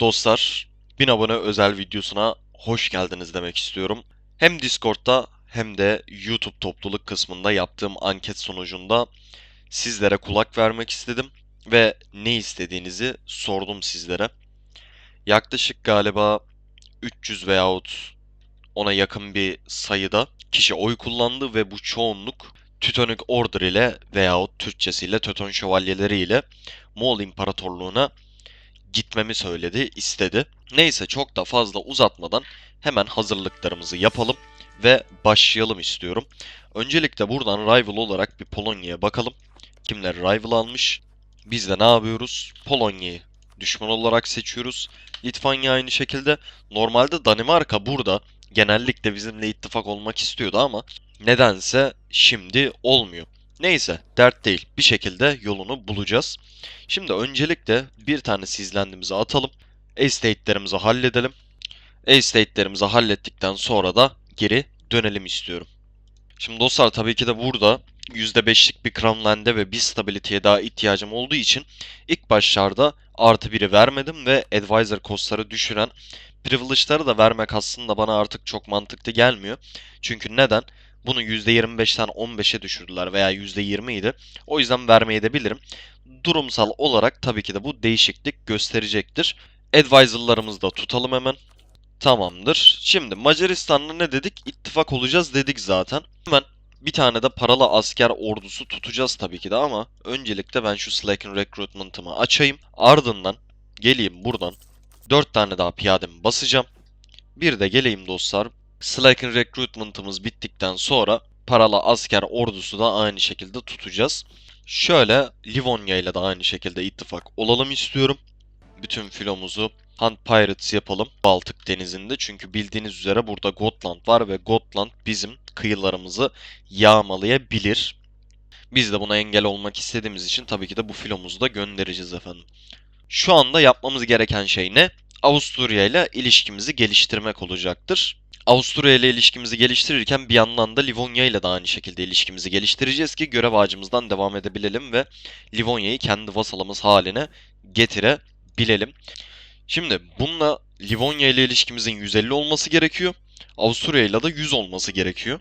Dostlar, 1000 abone özel videosuna hoş geldiniz demek istiyorum. Hem Discord'da hem de YouTube topluluk kısmında yaptığım anket sonucunda sizlere kulak vermek istedim ve ne istediğinizi sordum sizlere. Yaklaşık galiba 300 veyahut ona yakın bir sayıda kişi oy kullandı ve bu çoğunluk Teutonic Order ile veyahut Türkçesiyle Teuton Şövalyeleri ile Moğol İmparatorluğu'na gitmemi söyledi, istedi. Neyse çok da fazla uzatmadan hemen hazırlıklarımızı yapalım ve başlayalım istiyorum. Öncelikle buradan rival olarak bir Polonya'ya bakalım. Kimler rival almış? Biz de ne yapıyoruz? Polonya'yı düşman olarak seçiyoruz. Litvanya aynı şekilde. Normalde Danimarka burada genellikle bizimle ittifak olmak istiyordu ama nedense şimdi olmuyor. Neyse dert değil. Bir şekilde yolunu bulacağız. Şimdi öncelikle bir tane sizlendimizi atalım. Estate'lerimizi halledelim. Estate'lerimizi hallettikten sonra da geri dönelim istiyorum. Şimdi dostlar tabii ki de burada %5'lik bir Crown Land'e ve bir stability'ye daha ihtiyacım olduğu için ilk başlarda artı 1'i vermedim ve Advisor costları düşüren privilege'ları da vermek aslında bana artık çok mantıklı gelmiyor. Çünkü neden? Bunu %25'ten 15'e düşürdüler veya %20 idi. O yüzden vermeyi de bilirim. Durumsal olarak tabii ki de bu değişiklik gösterecektir. Advisor'larımızı da tutalım hemen. Tamamdır. Şimdi Macaristan'la ne dedik? İttifak olacağız dedik zaten. Hemen bir tane de paralı asker ordusu tutacağız tabii ki de ama öncelikle ben şu Slack'in recruitment'ımı açayım. Ardından geleyim buradan 4 tane daha piyademi basacağım. Bir de geleyim dostlar. Slack'in recruitment'ımız bittikten sonra paralı asker ordusu da aynı şekilde tutacağız. Şöyle Livonia ile de aynı şekilde ittifak olalım istiyorum. Bütün filomuzu Hunt Pirates yapalım Baltık denizinde. Çünkü bildiğiniz üzere burada Gotland var ve Gotland bizim kıyılarımızı yağmalayabilir. Biz de buna engel olmak istediğimiz için tabii ki de bu filomuzu da göndereceğiz efendim. Şu anda yapmamız gereken şey ne? Avusturya ile ilişkimizi geliştirmek olacaktır. Avusturya ile ilişkimizi geliştirirken bir yandan da Livonya ile de aynı şekilde ilişkimizi geliştireceğiz ki görev ağacımızdan devam edebilelim ve Livonya'yı kendi vasalımız haline getirebilelim. Şimdi bununla Livonya ile ilişkimizin 150 olması gerekiyor. Avusturya ile de 100 olması gerekiyor.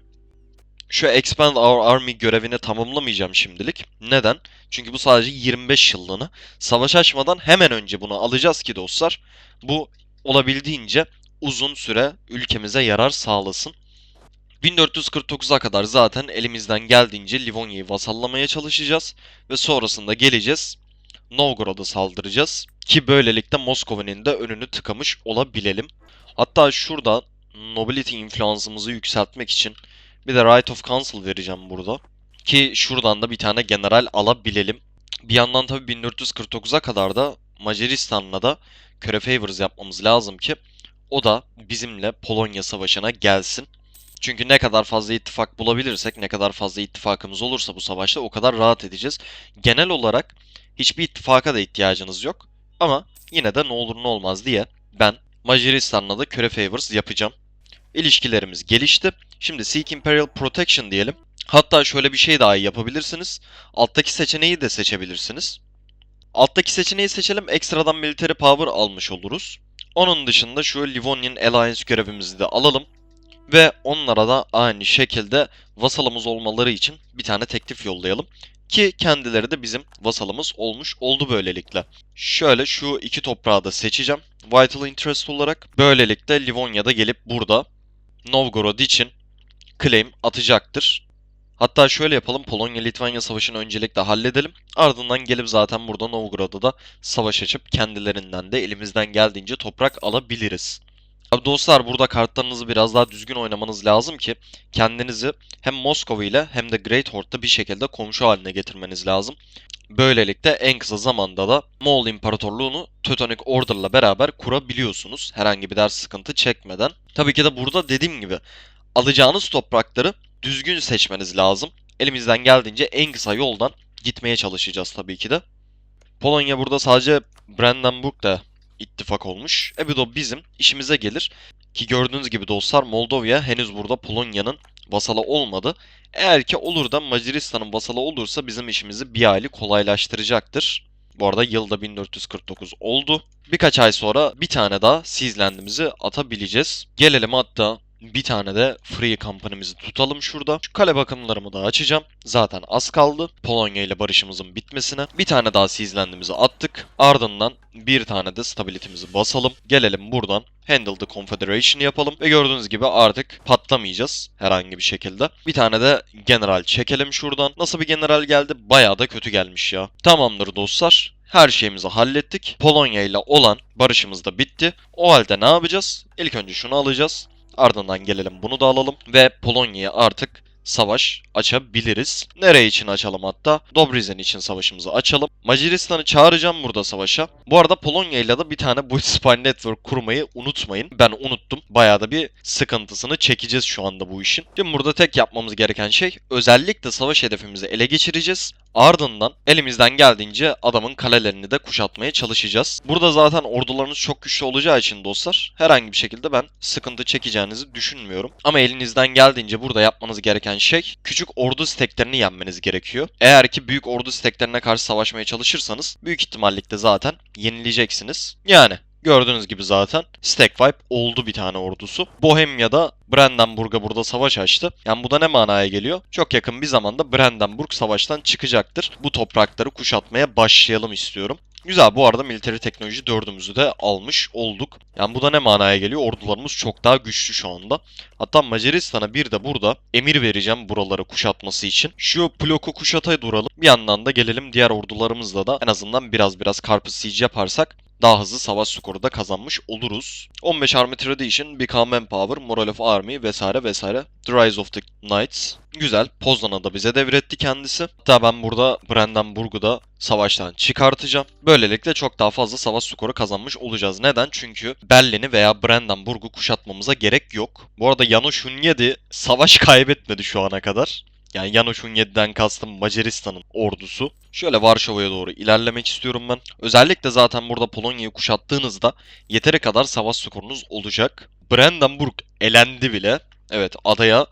Şu Expand Our Army görevini tamamlamayacağım şimdilik. Neden? Çünkü bu sadece 25 yıllığını. Savaş açmadan hemen önce bunu alacağız ki dostlar. Bu olabildiğince uzun süre ülkemize yarar sağlasın. 1449'a kadar zaten elimizden geldiğince Livonya'yı vasallamaya çalışacağız ve sonrasında geleceğiz. Novgorod'a saldıracağız ki böylelikle Moskova'nın da önünü tıkamış olabilelim. Hatta şurada Nobility influence'ımızı yükseltmek için bir de Right of Council vereceğim burada. Ki şuradan da bir tane general alabilelim. Bir yandan tabi 1449'a kadar da Macaristan'la da köre favors yapmamız lazım ki o da bizimle Polonya Savaşı'na gelsin. Çünkü ne kadar fazla ittifak bulabilirsek, ne kadar fazla ittifakımız olursa bu savaşta o kadar rahat edeceğiz. Genel olarak hiçbir ittifaka da ihtiyacınız yok. Ama yine de ne olur ne olmaz diye ben Macaristan'la da köre favors yapacağım. İlişkilerimiz gelişti. Şimdi Seek Imperial Protection diyelim. Hatta şöyle bir şey daha yapabilirsiniz. Alttaki seçeneği de seçebilirsiniz. Alttaki seçeneği seçelim. Ekstradan military power almış oluruz. Onun dışında şu Livonian Alliance görevimizi de alalım. Ve onlara da aynı şekilde vasalımız olmaları için bir tane teklif yollayalım. Ki kendileri de bizim vasalımız olmuş oldu böylelikle. Şöyle şu iki toprağı da seçeceğim. Vital Interest olarak. Böylelikle Livonya'da gelip burada Novgorod için claim atacaktır. Hatta şöyle yapalım. Polonya-Litvanya savaşını öncelikle halledelim. Ardından gelip zaten burada Novgorod'da da savaş açıp kendilerinden de elimizden geldiğince toprak alabiliriz. Abi dostlar burada kartlarınızı biraz daha düzgün oynamanız lazım ki kendinizi hem Moskova ile hem de Great Horde'da bir şekilde komşu haline getirmeniz lazım. Böylelikle en kısa zamanda da Moğol İmparatorluğunu Teutonic Order'la beraber kurabiliyorsunuz. Herhangi bir ders sıkıntı çekmeden. Tabii ki de burada dediğim gibi alacağınız toprakları düzgün seçmeniz lazım. Elimizden geldiğince en kısa yoldan gitmeye çalışacağız tabii ki de. Polonya burada sadece Brandenburg'da ittifak olmuş. E bu da bizim işimize gelir. Ki gördüğünüz gibi dostlar Moldova henüz burada Polonya'nın vasalı olmadı. Eğer ki olur da Macaristan'ın vasalı olursa bizim işimizi bir hayli kolaylaştıracaktır. Bu arada yılda 1449 oldu. Birkaç ay sonra bir tane daha Seasland'imizi atabileceğiz. Gelelim hatta bir tane de Free Company'mizi tutalım şurada. Şu kale bakımlarımı da açacağım. Zaten az kaldı. Polonya ile barışımızın bitmesine. Bir tane daha Seasland'imizi attık. Ardından bir tane de stability'mizi basalım. Gelelim buradan Handle the Confederation yapalım. Ve gördüğünüz gibi artık patlamayacağız herhangi bir şekilde. Bir tane de general çekelim şuradan. Nasıl bir general geldi? Bayağı da kötü gelmiş ya. Tamamdır dostlar. Her şeyimizi hallettik. Polonya ile olan barışımız da bitti. O halde ne yapacağız? İlk önce şunu alacağız. Ardından gelelim bunu da alalım ve Polonya'ya artık savaş açabiliriz. Nereye için açalım hatta? Dobrizen için savaşımızı açalım. Macaristan'ı çağıracağım burada savaşa. Bu arada Polonya ile de bir tane bu Spy Network kurmayı unutmayın. Ben unuttum. Bayağı da bir sıkıntısını çekeceğiz şu anda bu işin. Şimdi burada tek yapmamız gereken şey özellikle savaş hedefimizi ele geçireceğiz. Ardından elimizden geldiğince adamın kalelerini de kuşatmaya çalışacağız. Burada zaten ordularınız çok güçlü olacağı için dostlar herhangi bir şekilde ben sıkıntı çekeceğinizi düşünmüyorum. Ama elinizden geldiğince burada yapmanız gereken şey küçük ordu steklerini yenmeniz gerekiyor. Eğer ki büyük ordu steklerine karşı savaşmaya çalışırsanız büyük ihtimallikle zaten yenileceksiniz. Yani Gördüğünüz gibi zaten Stack Wipe oldu bir tane ordusu. Bohemia'da Brandenburg'a burada savaş açtı. Yani bu da ne manaya geliyor? Çok yakın bir zamanda Brandenburg savaştan çıkacaktır. Bu toprakları kuşatmaya başlayalım istiyorum. Güzel bu arada military teknoloji dördümüzü de almış olduk. Yani bu da ne manaya geliyor? Ordularımız çok daha güçlü şu anda. Hatta Macaristan'a bir de burada emir vereceğim buraları kuşatması için. Şu bloku kuşataya duralım. Bir yandan da gelelim diğer ordularımızla da en azından biraz biraz Carpus Siege yaparsak daha hızlı savaş skoru da kazanmış oluruz. 15 Army Tradition, Become Manpower, Moral of Army vesaire vesaire. The Rise of the Knights. Güzel. Poznan'a da bize devretti kendisi. Hatta ben burada Brandenburg'u da savaştan çıkartacağım. Böylelikle çok daha fazla savaş skoru kazanmış olacağız. Neden? Çünkü Berlin'i veya Brandenburg'u kuşatmamıza gerek yok. Bu arada Janusz Hunyadi savaş kaybetmedi şu ana kadar. Yani Janusz Hunyadi'den kastım Macaristan'ın ordusu. Şöyle Varşova'ya doğru ilerlemek istiyorum ben. Özellikle zaten burada Polonya'yı kuşattığınızda yeteri kadar savaş skorunuz olacak. Brandenburg elendi bile. Evet adaya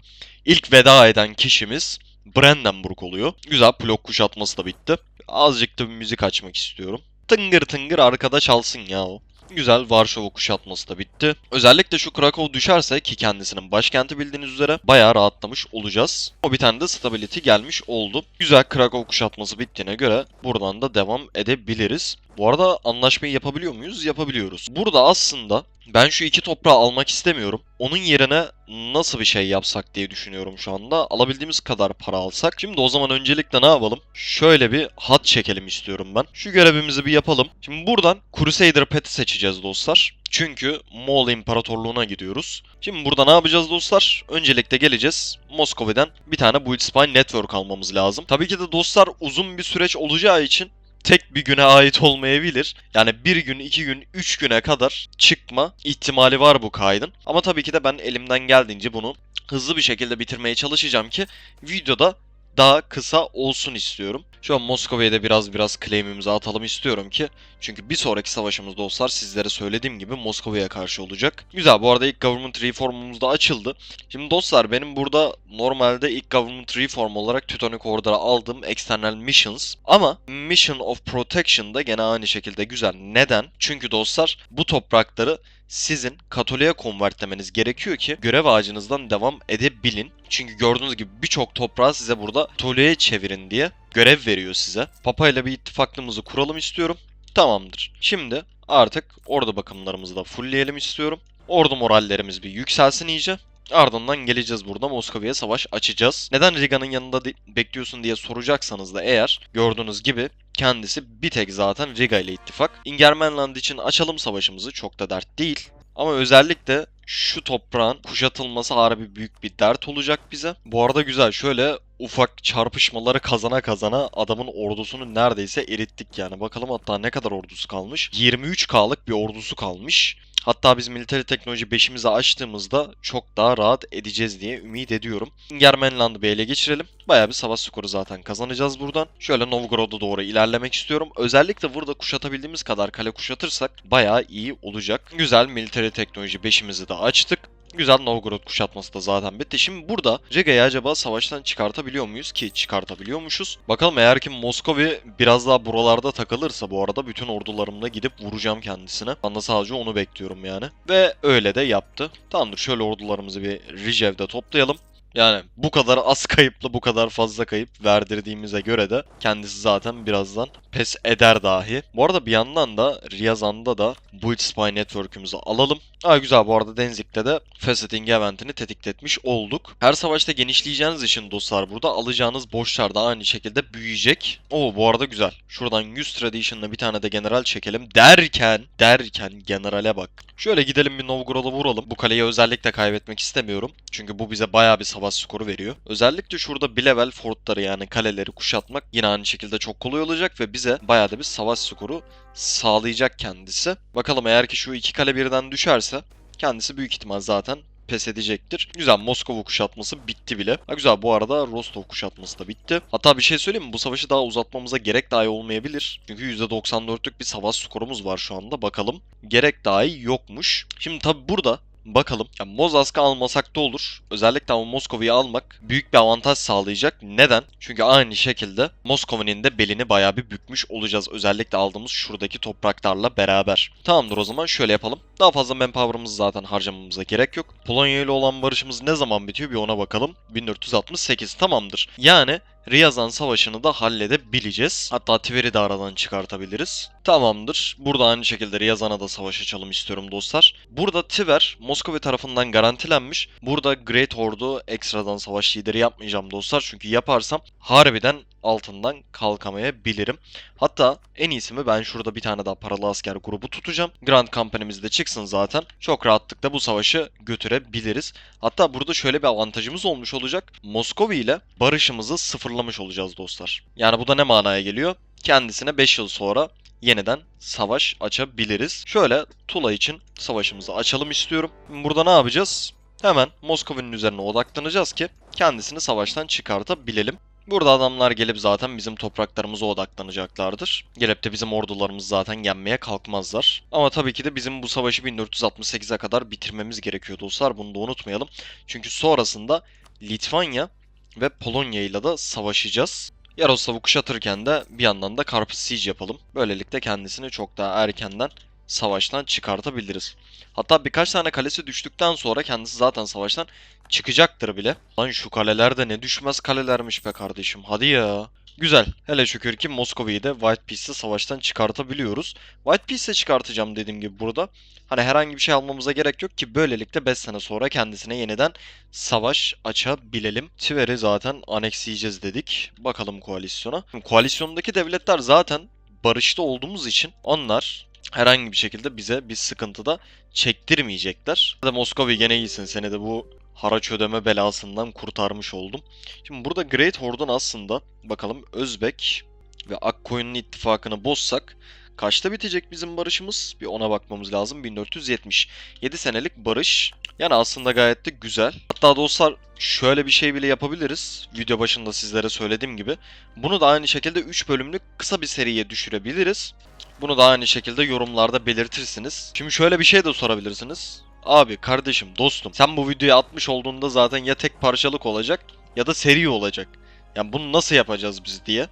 ilk veda eden kişimiz Brandenburg oluyor. Güzel blok kuşatması da bitti. Azıcık da bir müzik açmak istiyorum. Tıngır tıngır arkada çalsın ya o. Güzel Varşova kuşatması da bitti. Özellikle şu Krakow düşerse ki kendisinin başkenti bildiğiniz üzere bayağı rahatlamış olacağız. O bir tane de stability gelmiş oldu. Güzel Krakow kuşatması bittiğine göre buradan da devam edebiliriz. Bu arada anlaşmayı yapabiliyor muyuz? Yapabiliyoruz. Burada aslında ben şu iki toprağı almak istemiyorum. Onun yerine nasıl bir şey yapsak diye düşünüyorum şu anda. Alabildiğimiz kadar para alsak. Şimdi o zaman öncelikle ne yapalım? Şöyle bir hat çekelim istiyorum ben. Şu görevimizi bir yapalım. Şimdi buradan Crusader Pet'i seçeceğiz dostlar. Çünkü Moğol İmparatorluğu'na gidiyoruz. Şimdi burada ne yapacağız dostlar? Öncelikle geleceğiz. Moskova'dan bir tane Build Spy Network almamız lazım. Tabii ki de dostlar uzun bir süreç olacağı için tek bir güne ait olmayabilir. Yani bir gün, iki gün, üç güne kadar çıkma ihtimali var bu kaydın. Ama tabii ki de ben elimden geldiğince bunu hızlı bir şekilde bitirmeye çalışacağım ki videoda daha kısa olsun istiyorum. Şu an Moskova'ya da biraz biraz claim'imizi atalım istiyorum ki. Çünkü bir sonraki savaşımız dostlar sizlere söylediğim gibi Moskova'ya karşı olacak. Güzel bu arada ilk government reformumuz da açıldı. Şimdi dostlar benim burada normalde ilk government reform olarak Teutonic Order'a aldığım external missions. Ama Mission of Protection'da gene aynı şekilde güzel. Neden? Çünkü dostlar bu toprakları sizin Katolik'e konvertlemeniz gerekiyor ki görev ağacınızdan devam edebilin. Çünkü gördüğünüz gibi birçok toprağı size burada Katolik'e çevirin diye görev veriyor size. Papa ile bir ittifaklığımızı kuralım istiyorum. Tamamdır. Şimdi artık ordu bakımlarımızı da fullleyelim istiyorum. Ordu morallerimiz bir yükselsin iyice. Ardından geleceğiz burada Moskova'ya savaş açacağız. Neden Riga'nın yanında bekliyorsun diye soracaksanız da eğer gördüğünüz gibi kendisi bir tek zaten Riga ile ittifak. Ingermanland için açalım savaşımızı çok da dert değil. Ama özellikle şu toprağın kuşatılması harbi büyük bir dert olacak bize. Bu arada güzel şöyle ufak çarpışmaları kazana kazana adamın ordusunu neredeyse erittik yani. Bakalım hatta ne kadar ordusu kalmış. 23K'lık bir ordusu kalmış. Hatta biz military teknoloji 5'imizi açtığımızda çok daha rahat edeceğiz diye ümit ediyorum. Germenland'ı bir ele geçirelim. Bayağı bir savaş skoru zaten kazanacağız buradan. Şöyle Novgorod'a doğru ilerlemek istiyorum. Özellikle burada kuşatabildiğimiz kadar kale kuşatırsak bayağı iyi olacak. Güzel military teknoloji 5'imizi de açtık. Güzel Novgorod kuşatması da zaten bitti. Şimdi burada Riga'yı acaba savaştan çıkartabiliyor muyuz ki çıkartabiliyormuşuz. Bakalım eğer ki Moskovi biraz daha buralarda takılırsa bu arada bütün ordularımla gidip vuracağım kendisine. De sadece onu bekliyorum yani. Ve öyle de yaptı. Tamamdır şöyle ordularımızı bir Rijev'de toplayalım. Yani bu kadar az kayıplı bu kadar fazla kayıp verdirdiğimize göre de kendisi zaten birazdan pes eder dahi. Bu arada bir yandan da Riyazan'da da Build Spy Network'ümüzü alalım. Aa güzel bu arada Denzik'te de Faceting eventini tetikletmiş olduk. Her savaşta genişleyeceğiniz için dostlar burada alacağınız borçlar da aynı şekilde büyüyecek. Oo bu arada güzel. Şuradan 100 Tradition'la bir tane de general çekelim derken derken generale bak. Şöyle gidelim bir Novgorod'a vuralım. Bu kaleyi özellikle kaybetmek istemiyorum. Çünkü bu bize bayağı bir savaş skoru veriyor. Özellikle şurada bir level fortları yani kaleleri kuşatmak yine aynı şekilde çok kolay olacak ve bize bayağı da bir savaş skoru sağlayacak kendisi. Bakalım eğer ki şu iki kale birden düşerse kendisi büyük ihtimal zaten pes edecektir. Güzel Moskova kuşatması bitti bile. Ha güzel bu arada Rostov kuşatması da bitti. Hatta bir şey söyleyeyim mi? Bu savaşı daha uzatmamıza gerek dahi olmayabilir. Çünkü %94'lük bir savaş skorumuz var şu anda. Bakalım. Gerek dahi yokmuş. Şimdi tabi burada Bakalım. Ya Mozask'ı almasak da olur. Özellikle ama Moskova'yı almak büyük bir avantaj sağlayacak. Neden? Çünkü aynı şekilde Moskova'nın de belini bayağı bir bükmüş olacağız. Özellikle aldığımız şuradaki topraklarla beraber. Tamamdır o zaman şöyle yapalım. Daha fazla manpower'ımızı zaten harcamamıza gerek yok. Polonya ile olan barışımız ne zaman bitiyor bir ona bakalım. 1468 tamamdır. Yani Riyazan Savaşı'nı da halledebileceğiz. Hatta Tver'i de aradan çıkartabiliriz. Tamamdır. Burada aynı şekilde Riyazan'a da savaş açalım istiyorum dostlar. Burada Tver Moskova tarafından garantilenmiş. Burada Great Horde'u ekstradan savaş lideri yapmayacağım dostlar. Çünkü yaparsam harbiden altından kalkamayabilirim. Hatta en iyisi mi ben şurada bir tane daha paralı asker grubu tutacağım. Grand Company'miz de çıksın zaten. Çok rahatlıkla bu savaşı götürebiliriz. Hatta burada şöyle bir avantajımız olmuş olacak. Moskova ile barışımızı sıfırlamış olacağız dostlar. Yani bu da ne manaya geliyor? Kendisine 5 yıl sonra yeniden savaş açabiliriz. Şöyle Tula için savaşımızı açalım istiyorum. Burada ne yapacağız? Hemen Moskova'nın üzerine odaklanacağız ki kendisini savaştan çıkartabilelim. Burada adamlar gelip zaten bizim topraklarımıza odaklanacaklardır. Gelip de bizim ordularımız zaten yenmeye kalkmazlar. Ama tabii ki de bizim bu savaşı 1468'e kadar bitirmemiz gerekiyor dostlar. Bunu da unutmayalım. Çünkü sonrasında Litvanya ve Polonya ile de savaşacağız. Yaroslav'ı kuşatırken de bir yandan da Karpuz Siege yapalım. Böylelikle kendisini çok daha erkenden savaştan çıkartabiliriz. Hatta birkaç tane kalesi düştükten sonra kendisi zaten savaştan çıkacaktır bile. Lan şu kaleler de ne düşmez kalelermiş be kardeşim. Hadi ya. Güzel. Hele şükür ki Moskova'yı da White Peace'le savaştan çıkartabiliyoruz. White Peace'le çıkartacağım dediğim gibi burada. Hani herhangi bir şey almamıza gerek yok ki böylelikle 5 sene sonra kendisine yeniden savaş açabilelim. Tver'i zaten aneksleyeceğiz dedik. Bakalım koalisyona. Koalisyondaki devletler zaten barışta olduğumuz için onlar herhangi bir şekilde bize bir sıkıntıda çektirmeyecekler. Ya da Moskova gene iyisin seni de bu haraç ödeme belasından kurtarmış oldum. Şimdi burada Great Horde'un aslında bakalım Özbek ve Akkoyun'un ittifakını bozsak kaçta bitecek bizim barışımız? Bir ona bakmamız lazım. 1470. 7 senelik barış. Yani aslında gayet de güzel. Hatta dostlar şöyle bir şey bile yapabiliriz. Video başında sizlere söylediğim gibi. Bunu da aynı şekilde 3 bölümlük kısa bir seriye düşürebiliriz. Bunu da aynı şekilde yorumlarda belirtirsiniz. Şimdi şöyle bir şey de sorabilirsiniz. Abi kardeşim dostum sen bu videoyu atmış olduğunda zaten ya tek parçalık olacak ya da seri olacak. Yani bunu nasıl yapacağız biz diye.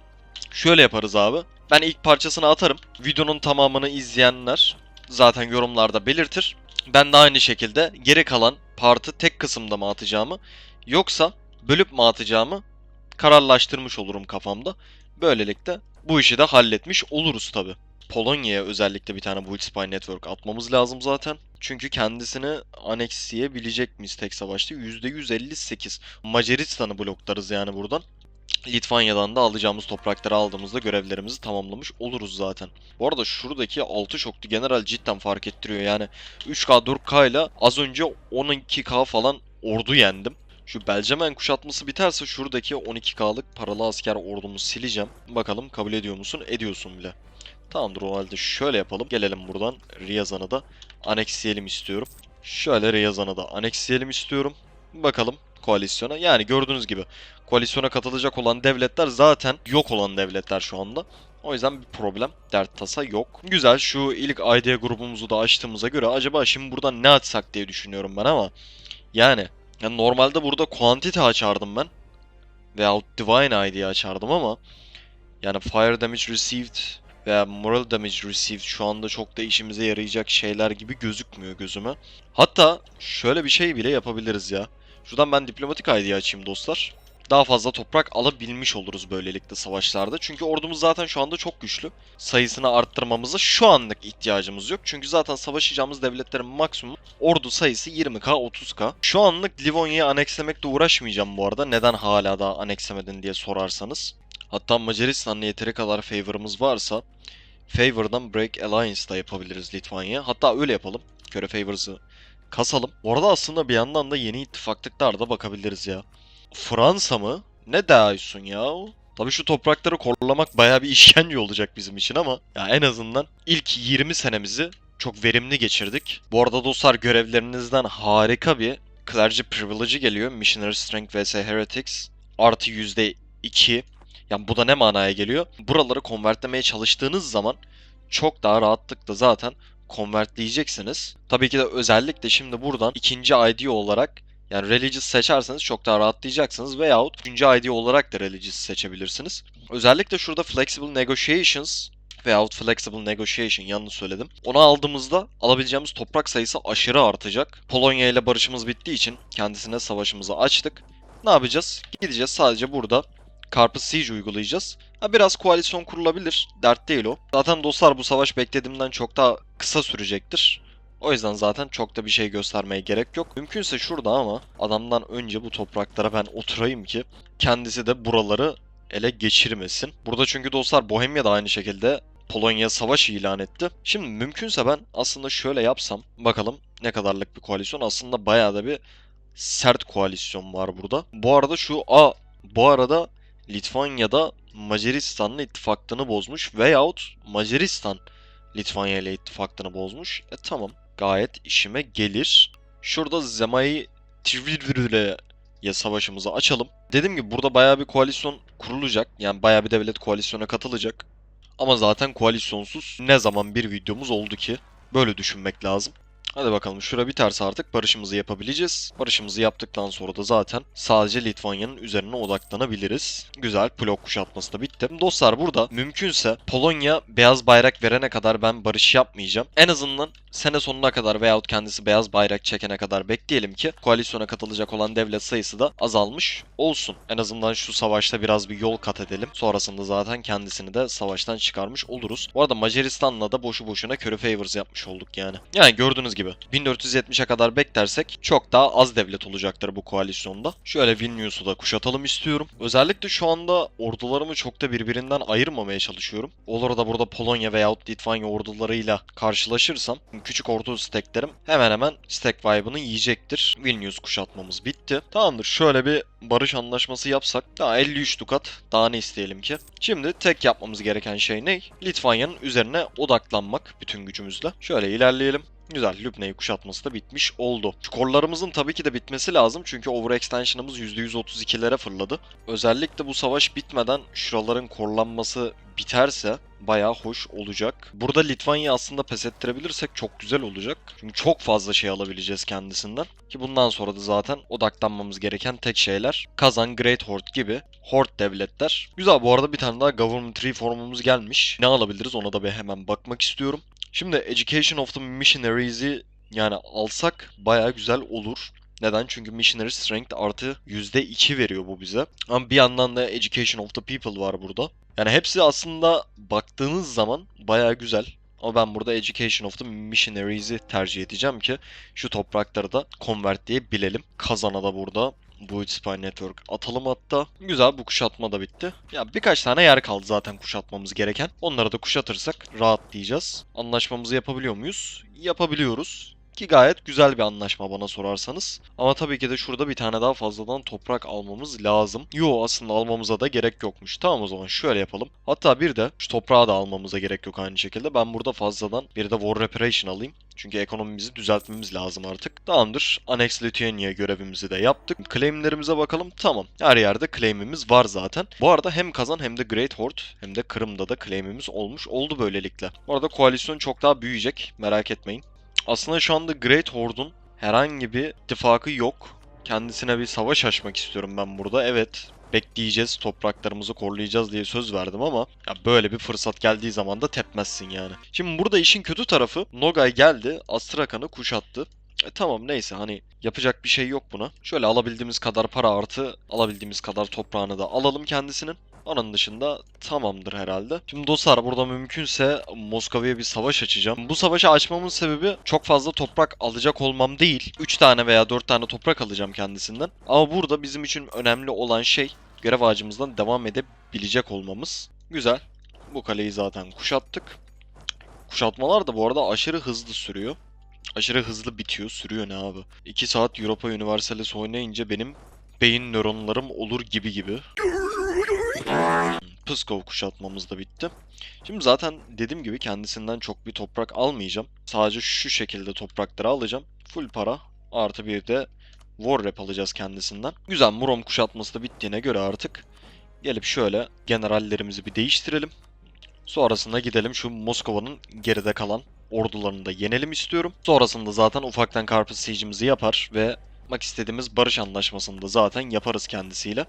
Şöyle yaparız abi. Ben ilk parçasını atarım. Videonun tamamını izleyenler zaten yorumlarda belirtir. Ben de aynı şekilde geri kalan partı tek kısımda mı atacağımı yoksa bölüp mü atacağımı kararlaştırmış olurum kafamda. Böylelikle bu işi de halletmiş oluruz tabi. Polonya'ya özellikle bir tane Build Spy Network atmamız lazım zaten. Çünkü kendisini aneksleyebilecek miyiz tek savaşta? %158. Macaristan'ı bloklarız yani buradan. Litvanya'dan da alacağımız toprakları aldığımızda görevlerimizi tamamlamış oluruz zaten. Bu arada şuradaki 6 şoklu general cidden fark ettiriyor. Yani 3K 4K ile az önce 12K falan ordu yendim. Şu Belcemen kuşatması biterse şuradaki 12K'lık paralı asker ordumu sileceğim. Bakalım kabul ediyor musun? Ediyorsun bile. Tamamdır o halde şöyle yapalım. Gelelim buradan Riyazan'ı da aneksleyelim istiyorum. Şöyle Riyazan'ı da aneksleyelim istiyorum. Bakalım koalisyona. Yani gördüğünüz gibi koalisyona katılacak olan devletler zaten yok olan devletler şu anda. O yüzden bir problem, dert tasa yok. Güzel şu ilk ID grubumuzu da açtığımıza göre acaba şimdi buradan ne açsak diye düşünüyorum ben ama yani, yani normalde burada quantity açardım ben veyahut divine ID açardım ama yani fire damage received veya moral damage received şu anda çok da işimize yarayacak şeyler gibi gözükmüyor gözüme. Hatta şöyle bir şey bile yapabiliriz ya. Şuradan ben diplomatik ID açayım dostlar. Daha fazla toprak alabilmiş oluruz böylelikle savaşlarda. Çünkü ordumuz zaten şu anda çok güçlü. Sayısını arttırmamıza şu anlık ihtiyacımız yok. Çünkü zaten savaşacağımız devletlerin maksimum ordu sayısı 20k 30k. Şu anlık Livonya'yı anekslemekle uğraşmayacağım bu arada. Neden hala daha anekslemedin diye sorarsanız. Hatta Macaristan'la yeteri kadar favor'ımız varsa Favor'dan Break Alliance da yapabiliriz Litvanya. Hatta öyle yapalım. Köre Favors'ı kasalım. Bu arada aslında bir yandan da yeni ittifaklıklar da bakabiliriz ya. Fransa mı? Ne diyorsun ya? Tabii şu toprakları korulamak bayağı bir işkence olacak bizim için ama ya en azından ilk 20 senemizi çok verimli geçirdik. Bu arada dostlar görevlerinizden harika bir Clergy Privilege'i geliyor. Missionary Strength vs Heretics. Artı %2. Yani bu da ne manaya geliyor? Buraları konvertlemeye çalıştığınız zaman çok daha rahatlıkla zaten konvertleyeceksiniz. Tabii ki de özellikle şimdi buradan ikinci ID olarak yani Religious seçerseniz çok daha rahatlayacaksınız veyahut üçüncü ID olarak da Religious seçebilirsiniz. Özellikle şurada Flexible Negotiations veyahut Flexible Negotiation yanlış söyledim. Onu aldığımızda alabileceğimiz toprak sayısı aşırı artacak. Polonya ile barışımız bittiği için kendisine savaşımızı açtık. Ne yapacağız? Gideceğiz sadece burada Carpus Siege uygulayacağız. Ha, biraz koalisyon kurulabilir. Dert değil o. Zaten dostlar bu savaş beklediğimden çok daha kısa sürecektir. O yüzden zaten çok da bir şey göstermeye gerek yok. Mümkünse şurada ama adamdan önce bu topraklara ben oturayım ki kendisi de buraları ele geçirmesin. Burada çünkü dostlar Bohemya da aynı şekilde Polonya savaş ilan etti. Şimdi mümkünse ben aslında şöyle yapsam bakalım ne kadarlık bir koalisyon aslında bayağı da bir sert koalisyon var burada. Bu arada şu a bu arada Litvanya'da Macaristan'la ittifaklığını bozmuş veyahut Macaristan Litvanya ile ittifaklığını bozmuş. E tamam gayet işime gelir. Şurada Zemai ya savaşımızı açalım. Dediğim gibi burada bayağı bir koalisyon kurulacak. Yani bayağı bir devlet koalisyona katılacak. Ama zaten koalisyonsuz ne zaman bir videomuz oldu ki? Böyle düşünmek lazım. Hadi bakalım şura biterse artık barışımızı yapabileceğiz. Barışımızı yaptıktan sonra da zaten sadece Litvanya'nın üzerine odaklanabiliriz. Güzel blok kuşatması da bitti. Dostlar burada mümkünse Polonya beyaz bayrak verene kadar ben barış yapmayacağım. En azından sene sonuna kadar veyahut kendisi beyaz bayrak çekene kadar bekleyelim ki koalisyona katılacak olan devlet sayısı da azalmış olsun. En azından şu savaşta biraz bir yol kat edelim. Sonrasında zaten kendisini de savaştan çıkarmış oluruz. Bu arada Macaristan'la da boşu boşuna Curry Favors yapmış olduk yani. Yani gördüğünüz gibi 1470'e kadar beklersek çok daha az devlet olacaktır bu koalisyonda. Şöyle Vilnius'u da kuşatalım istiyorum. Özellikle şu anda ordularımı çok da birbirinden ayırmamaya çalışıyorum. Olur da burada Polonya veyahut Litvanya ordularıyla karşılaşırsam küçük ordu steklerim hemen hemen stek vibe'ını yiyecektir. Vilnius kuşatmamız bitti. Tamamdır şöyle bir barış anlaşması yapsak daha 53 dukat daha ne isteyelim ki. Şimdi tek yapmamız gereken şey ne? Litvanya'nın üzerine odaklanmak bütün gücümüzle. Şöyle ilerleyelim. Güzel Lübne'yi kuşatması da bitmiş oldu. Skorlarımızın tabii ki de bitmesi lazım çünkü overextension'ımız %132'lere fırladı. Özellikle bu savaş bitmeden şuraların korlanması biterse bayağı hoş olacak. Burada Litvanya aslında pes ettirebilirsek çok güzel olacak. Çünkü çok fazla şey alabileceğiz kendisinden. Ki bundan sonra da zaten odaklanmamız gereken tek şeyler Kazan, Great Horde gibi Horde devletler. Güzel bu arada bir tane daha Government Reform'umuz gelmiş. Ne alabiliriz ona da bir hemen bakmak istiyorum. Şimdi Education of the Missionaries'i yani alsak baya güzel olur. Neden? Çünkü Missionary Strength artı %2 veriyor bu bize. Ama bir yandan da Education of the People var burada. Yani hepsi aslında baktığınız zaman baya güzel. Ama ben burada Education of the Missionaries'i tercih edeceğim ki şu toprakları da konvertleyebilelim. Kazana da burada Void Spy Network atalım hatta. Güzel bu kuşatma da bitti. Ya birkaç tane yer kaldı zaten kuşatmamız gereken. Onları da kuşatırsak rahatlayacağız. Anlaşmamızı yapabiliyor muyuz? Yapabiliyoruz. Ki gayet güzel bir anlaşma bana sorarsanız. Ama tabii ki de şurada bir tane daha fazladan toprak almamız lazım. Yo aslında almamıza da gerek yokmuş. Tamam o zaman şöyle yapalım. Hatta bir de şu toprağı da almamıza gerek yok aynı şekilde. Ben burada fazladan bir de War Reparation alayım. Çünkü ekonomimizi düzeltmemiz lazım artık. Tamamdır. Annex Lithuania görevimizi de yaptık. Claimlerimize bakalım. Tamam. Her yerde claimimiz var zaten. Bu arada hem Kazan hem de Great Horde hem de Kırım'da da claimimiz olmuş oldu böylelikle. Bu arada koalisyon çok daha büyüyecek. Merak etmeyin. Aslında şu anda Great Horde'un herhangi bir ittifakı yok. Kendisine bir savaş açmak istiyorum ben burada. Evet bekleyeceğiz, topraklarımızı korlayacağız diye söz verdim ama ya böyle bir fırsat geldiği zaman da tepmezsin yani. Şimdi burada işin kötü tarafı Nogay geldi, Astrakan'ı kuşattı. E, tamam neyse hani yapacak bir şey yok buna. Şöyle alabildiğimiz kadar para artı alabildiğimiz kadar toprağını da alalım kendisinin. Onun dışında tamamdır herhalde. Şimdi dostlar burada mümkünse Moskova'ya bir savaş açacağım. Bu savaşı açmamın sebebi çok fazla toprak alacak olmam değil. 3 tane veya 4 tane toprak alacağım kendisinden. Ama burada bizim için önemli olan şey görev ağacımızdan devam edebilecek olmamız. Güzel. Bu kaleyi zaten kuşattık. Kuşatmalar da bu arada aşırı hızlı sürüyor. Aşırı hızlı bitiyor. Sürüyor ne abi? 2 saat Europa Universalis oynayınca benim beyin nöronlarım olur gibi gibi. Pskov kuşatmamız da bitti. Şimdi zaten dediğim gibi kendisinden çok bir toprak almayacağım. Sadece şu şekilde toprakları alacağım. Full para artı bir de War Rep alacağız kendisinden. Güzel Murom kuşatması da bittiğine göre artık gelip şöyle generallerimizi bir değiştirelim. Sonrasında gidelim şu Moskova'nın geride kalan ordularını da yenelim istiyorum. Sonrasında zaten ufaktan Carpus Siege'imizi yapar ve yapmak istediğimiz barış anlaşmasını da zaten yaparız kendisiyle.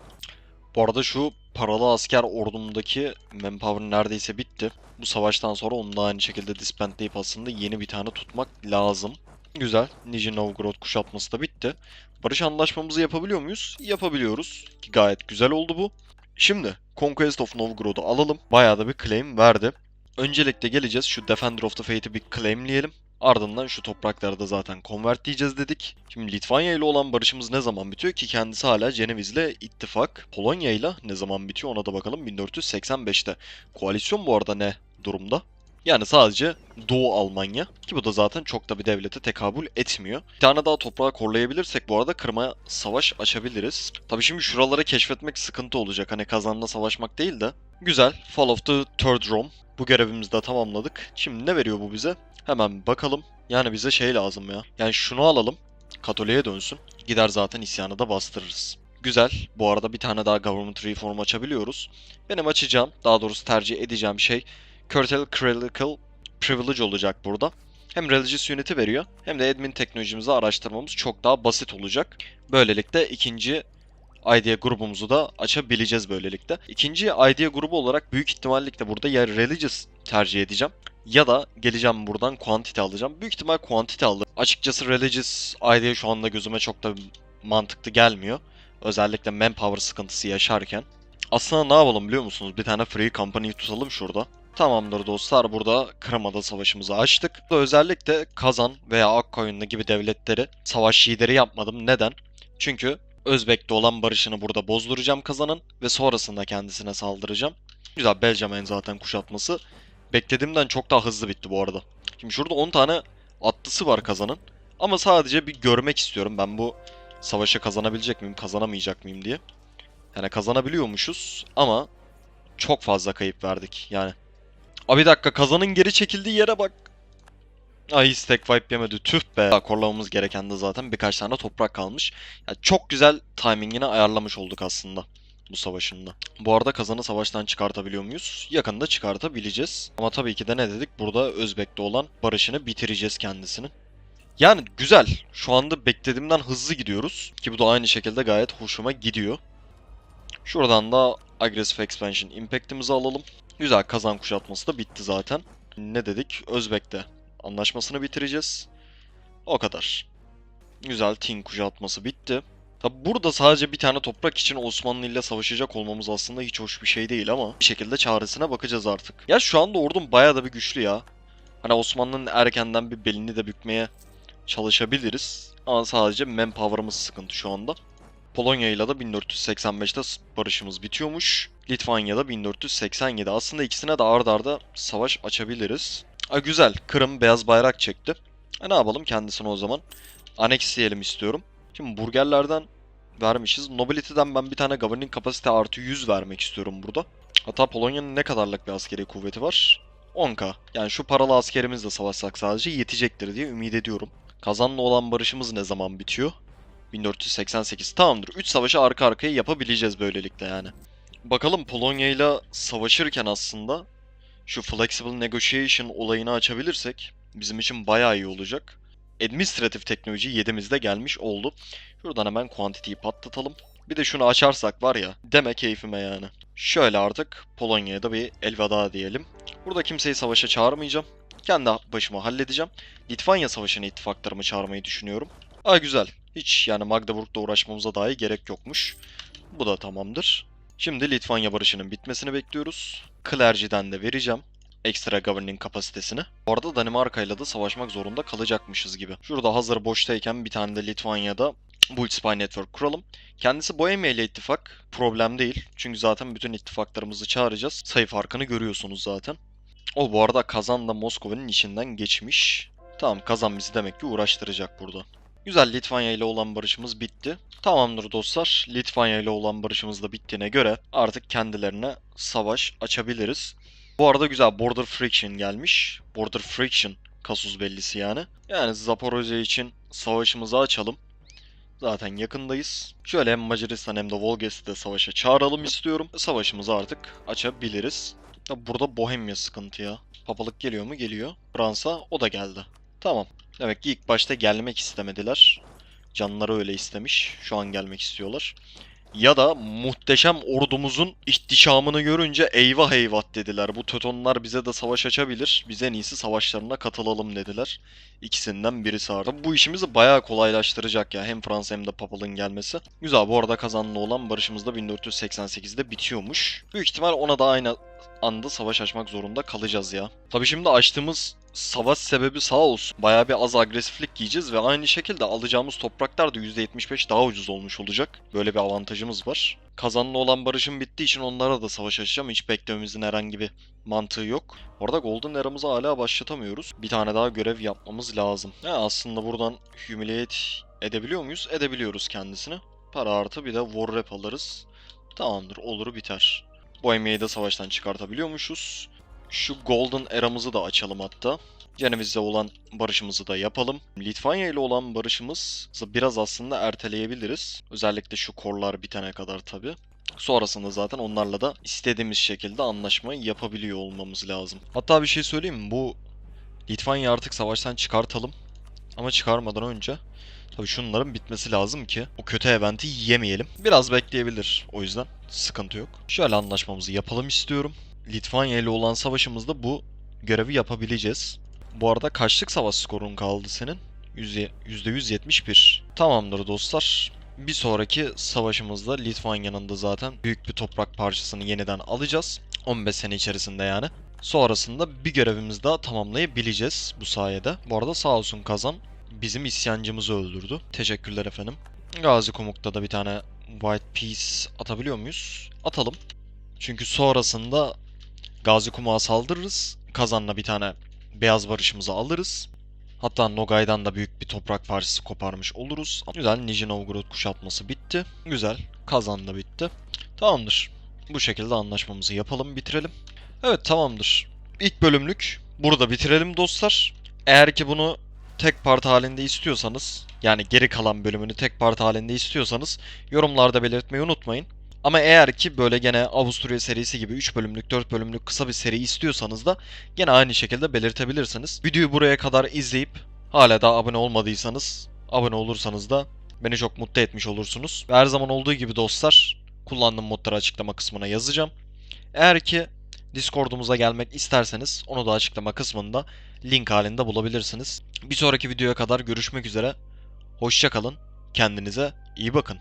Bu arada şu paralı asker ordumdaki manpower neredeyse bitti. Bu savaştan sonra onu da aynı şekilde disbandleyip aslında yeni bir tane tutmak lazım. Güzel. Nijni Novgorod kuşatması da bitti. Barış anlaşmamızı yapabiliyor muyuz? Yapabiliyoruz. Ki gayet güzel oldu bu. Şimdi Conquest of Novgorod'u alalım. Bayağı da bir claim verdi. Öncelikle geleceğiz şu Defender of the Fate'i bir claimleyelim. Ardından şu toprakları da zaten convert diyeceğiz dedik. Şimdi Litvanya ile olan barışımız ne zaman bitiyor ki kendisi hala Ceneviz'le ittifak. Polonya ile ne zaman bitiyor ona da bakalım 1485'te. Koalisyon bu arada ne durumda? Yani sadece Doğu Almanya ki bu da zaten çok da bir devlete tekabül etmiyor. Bir tane daha toprağı korlayabilirsek bu arada Kırım'a savaş açabiliriz. Tabi şimdi şuraları keşfetmek sıkıntı olacak hani kazanla savaşmak değil de. Güzel. Fall of the Third Rome. Bu görevimizi de tamamladık. Şimdi ne veriyor bu bize? Hemen bakalım. Yani bize şey lazım ya. Yani şunu alalım. Katoliğe dönsün. Gider zaten isyanı da bastırırız. Güzel. Bu arada bir tane daha government reform açabiliyoruz. Benim açacağım, daha doğrusu tercih edeceğim şey Curtail Critical Privilege olacak burada. Hem Religious Unity veriyor hem de admin teknolojimizi araştırmamız çok daha basit olacak. Böylelikle ikinci idea grubumuzu da açabileceğiz böylelikle. İkinci idea grubu olarak büyük ihtimallikle burada ya Religious tercih edeceğim ya da geleceğim buradan quantity alacağım. Büyük ihtimal quantity alırım. Açıkçası Religious idea şu anda gözüme çok da mantıklı gelmiyor. Özellikle manpower sıkıntısı yaşarken. Aslında ne yapalım biliyor musunuz? Bir tane free company tutalım şurada. Tamamdır dostlar burada Kırım'da savaşımızı açtık. Özellikle Kazan veya Akkoyunlu gibi devletleri savaş lideri yapmadım. Neden? Çünkü Özbek'te olan barışını burada bozduracağım Kazan'ın ve sonrasında kendisine saldıracağım. Güzel Belcamen zaten kuşatması. Beklediğimden çok daha hızlı bitti bu arada. Şimdi şurada 10 tane atlısı var Kazan'ın. Ama sadece bir görmek istiyorum ben bu savaşı kazanabilecek miyim, kazanamayacak mıyım diye. Yani kazanabiliyormuşuz ama çok fazla kayıp verdik yani. Abi bir dakika kazanın geri çekildiği yere bak. Ay stack wipe yemedi tüh be. Korlamamız gereken de zaten birkaç tane toprak kalmış. Yani çok güzel timingini ayarlamış olduk aslında bu savaşında. Bu arada kazanı savaştan çıkartabiliyor muyuz? Yakında çıkartabileceğiz. Ama tabii ki de ne dedik? Burada Özbek'te olan barışını bitireceğiz kendisinin. Yani güzel. Şu anda beklediğimden hızlı gidiyoruz. Ki bu da aynı şekilde gayet hoşuma gidiyor. Şuradan da Aggressive Expansion Impact'imizi alalım. Güzel kazan kuşatması da bitti zaten. Ne dedik? Özbek'te anlaşmasını bitireceğiz. O kadar. Güzel Tin kuşatması bitti. Tabi burada sadece bir tane toprak için Osmanlı ile savaşacak olmamız aslında hiç hoş bir şey değil ama bir şekilde çaresine bakacağız artık. Ya şu anda ordum bayağı da bir güçlü ya. Hani Osmanlı'nın erkenden bir belini de bükmeye çalışabiliriz. Ama sadece manpower'ımız sıkıntı şu anda. Polonya ile de 1485'te barışımız bitiyormuş. Litvanya'da 1487. Aslında ikisine de ard arda savaş açabiliriz. A, güzel. Kırım beyaz bayrak çekti. E ne yapalım kendisine o zaman? Annexleyelim istiyorum. Şimdi burgerlerden vermişiz. Nobility'den ben bir tane governing kapasite artı 100 vermek istiyorum burada. Hatta Polonya'nın ne kadarlık bir askeri kuvveti var? 10k. Yani şu paralı askerimizle savaşsak sadece yetecektir diye ümit ediyorum. Kazanla olan barışımız ne zaman bitiyor? 1488. Tamamdır. 3 savaşı arka arkaya yapabileceğiz böylelikle yani. Bakalım Polonya ile savaşırken aslında şu flexible negotiation olayını açabilirsek bizim için bayağı iyi olacak. Administratif teknoloji 7'mizde gelmiş oldu. Şuradan hemen quantity'yi patlatalım. Bir de şunu açarsak var ya deme keyfime yani. Şöyle artık Polonya'ya da bir elveda diyelim. Burada kimseyi savaşa çağırmayacağım. Kendi başıma halledeceğim. Litvanya savaşına ittifaklarımı çağırmayı düşünüyorum. Aa güzel. Hiç yani Magdeburg'da uğraşmamıza dahi gerek yokmuş. Bu da tamamdır. Şimdi Litvanya barışının bitmesini bekliyoruz. Clergy'den de vereceğim ekstra governing kapasitesini. Bu arada Danimarka ile de savaşmak zorunda kalacakmışız gibi. Şurada hazır boştayken bir tane de Litvanya'da Build Spy Network kuralım. Kendisi Bohemia ile ittifak problem değil. Çünkü zaten bütün ittifaklarımızı çağıracağız. Sayı farkını görüyorsunuz zaten. O bu arada Kazan da Moskova'nın içinden geçmiş. Tamam Kazan bizi demek ki uğraştıracak burada. Güzel Litvanya ile olan barışımız bitti. Tamamdır dostlar. Litvanya ile olan barışımız da bittiğine göre artık kendilerine savaş açabiliriz. Bu arada güzel Border Friction gelmiş. Border Friction kasus bellisi yani. Yani Zaporozhye için savaşımızı açalım. Zaten yakındayız. Şöyle hem Macaristan hem de Volgas'ı da savaşa çağıralım istiyorum. Savaşımızı artık açabiliriz. Burada Bohemya sıkıntı ya. Papalık geliyor mu? Geliyor. Fransa o da geldi. Tamam. Demek ki ilk başta gelmek istemediler. Canları öyle istemiş. Şu an gelmek istiyorlar. Ya da muhteşem ordumuzun ihtişamını görünce eyvah eyvah dediler. Bu tötonlar bize de savaş açabilir. Biz en iyisi savaşlarına katılalım dediler. İkisinden birisi artık. Bu işimizi bayağı kolaylaştıracak ya. Hem Fransa hem de Papal'ın gelmesi. Güzel bu arada kazanlı olan barışımız da 1488'de bitiyormuş. Büyük ihtimal ona da aynı anda savaş açmak zorunda kalacağız ya. Tabi şimdi açtığımız savaş sebebi sağ olsun. Bayağı bir az agresiflik giyeceğiz ve aynı şekilde alacağımız topraklar da %75 daha ucuz olmuş olacak. Böyle bir avantajımız var. Kazanlı olan barışım bittiği için onlara da savaş açacağım. Hiç beklememizin herhangi bir mantığı yok. Orada Golden Era'mızı hala başlatamıyoruz. Bir tane daha görev yapmamız lazım. Ya aslında buradan humiliate edebiliyor muyuz? Edebiliyoruz kendisini. Para artı bir de war rep alırız. Tamamdır olur biter. Bohemia'yı da savaştan çıkartabiliyormuşuz. Şu Golden Era'mızı da açalım hatta. Ceneviz'le olan barışımızı da yapalım. Litvanya ile olan barışımız biraz aslında erteleyebiliriz. Özellikle şu korlar bitene kadar tabi. Sonrasında zaten onlarla da istediğimiz şekilde anlaşmayı yapabiliyor olmamız lazım. Hatta bir şey söyleyeyim mi? Bu Litvanya artık savaştan çıkartalım. Ama çıkarmadan önce tabii şunların bitmesi lazım ki o kötü eventi yemeyelim. Biraz bekleyebilir o yüzden sıkıntı yok. Şöyle anlaşmamızı yapalım istiyorum. Litvanya ile olan savaşımızda bu görevi yapabileceğiz. Bu arada kaçlık savaş skorun kaldı senin? Yüzde- %171. Tamamdır dostlar. Bir sonraki savaşımızda Litvanya'nın da zaten büyük bir toprak parçasını yeniden alacağız. 15 sene içerisinde yani. Sonrasında bir görevimiz daha tamamlayabileceğiz bu sayede. Bu arada sağ olsun kazan bizim isyancımızı öldürdü. Teşekkürler efendim. Gazi Komuk'ta da bir tane White Peace atabiliyor muyuz? Atalım. Çünkü sonrasında Gazi Kumuk'a saldırırız. Kazan'la bir tane beyaz barışımızı alırız. Hatta Nogay'dan da büyük bir toprak parçası koparmış oluruz. Güzel Nijni Novgorod kuşatması bitti. Güzel. Kazan da bitti. Tamamdır. Bu şekilde anlaşmamızı yapalım, bitirelim. Evet tamamdır. İlk bölümlük burada bitirelim dostlar. Eğer ki bunu tek part halinde istiyorsanız yani geri kalan bölümünü tek part halinde istiyorsanız yorumlarda belirtmeyi unutmayın. Ama eğer ki böyle gene Avusturya serisi gibi 3 bölümlük 4 bölümlük kısa bir seri istiyorsanız da gene aynı şekilde belirtebilirsiniz. Videoyu buraya kadar izleyip hala da abone olmadıysanız abone olursanız da beni çok mutlu etmiş olursunuz. Ve her zaman olduğu gibi dostlar kullandığım modları açıklama kısmına yazacağım. Eğer ki Discord'umuza gelmek isterseniz onu da açıklama kısmında link halinde bulabilirsiniz. Bir sonraki videoya kadar görüşmek üzere. Hoşçakalın. Kendinize iyi bakın.